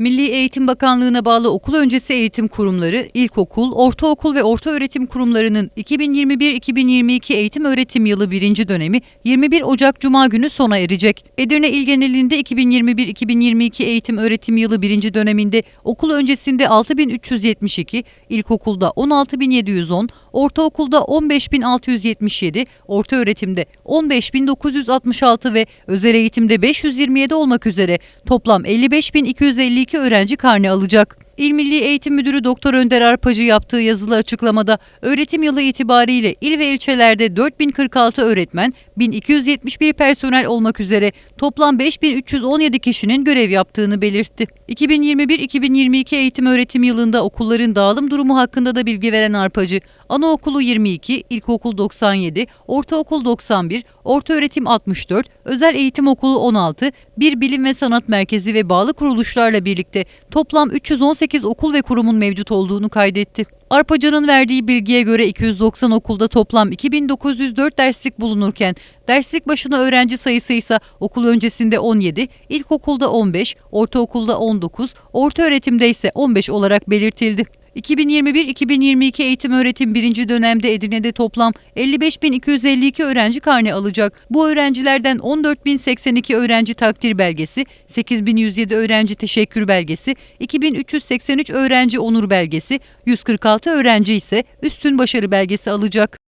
Milli Eğitim Bakanlığı'na bağlı okul öncesi eğitim kurumları, ilkokul, ortaokul ve ortaöğretim kurumlarının 2021-2022 eğitim öğretim yılı birinci dönemi 21 Ocak Cuma günü sona erecek. Edirne il genelinde 2021-2022 eğitim öğretim yılı birinci döneminde okul öncesinde 6372, ilkokulda 16710, ortaokulda 15677, ortaöğretimde 15966 ve özel eğitimde 527 olmak üzere toplam 55252 öğrenci karne alacak. İl Milli Eğitim Müdürü Doktor Önder Arpacı yaptığı yazılı açıklamada öğretim yılı itibariyle il ve ilçelerde 4046 öğretmen, 1271 personel olmak üzere toplam 5317 kişinin görev yaptığını belirtti. 2021-2022 eğitim öğretim yılında okulların dağılım durumu hakkında da bilgi veren Arpacı, anaokulu 22, ilkokul 97, ortaokul 91, ortaöğretim 64, özel eğitim okulu 16, bir bilim ve sanat merkezi ve bağlı kuruluşlarla birlikte toplam 318 okul ve kurumun mevcut olduğunu kaydetti. Arpacı'nın verdiği bilgiye göre 290 okulda toplam 2904 derslik bulunurken derslik başına öğrenci sayısı ise okul öncesinde 17, ilkokulda 15, ortaokulda 19, ortaöğretimde ise 15 olarak belirtildi. 2021-2022 eğitim öğretim birinci dönemde Edirne'de toplam 55.252 öğrenci karne alacak. Bu öğrencilerden 14.082 öğrenci takdir belgesi, 8.107 öğrenci teşekkür belgesi, 2.383 öğrenci onur belgesi, 146 öğrenci ise üstün başarı belgesi alacak.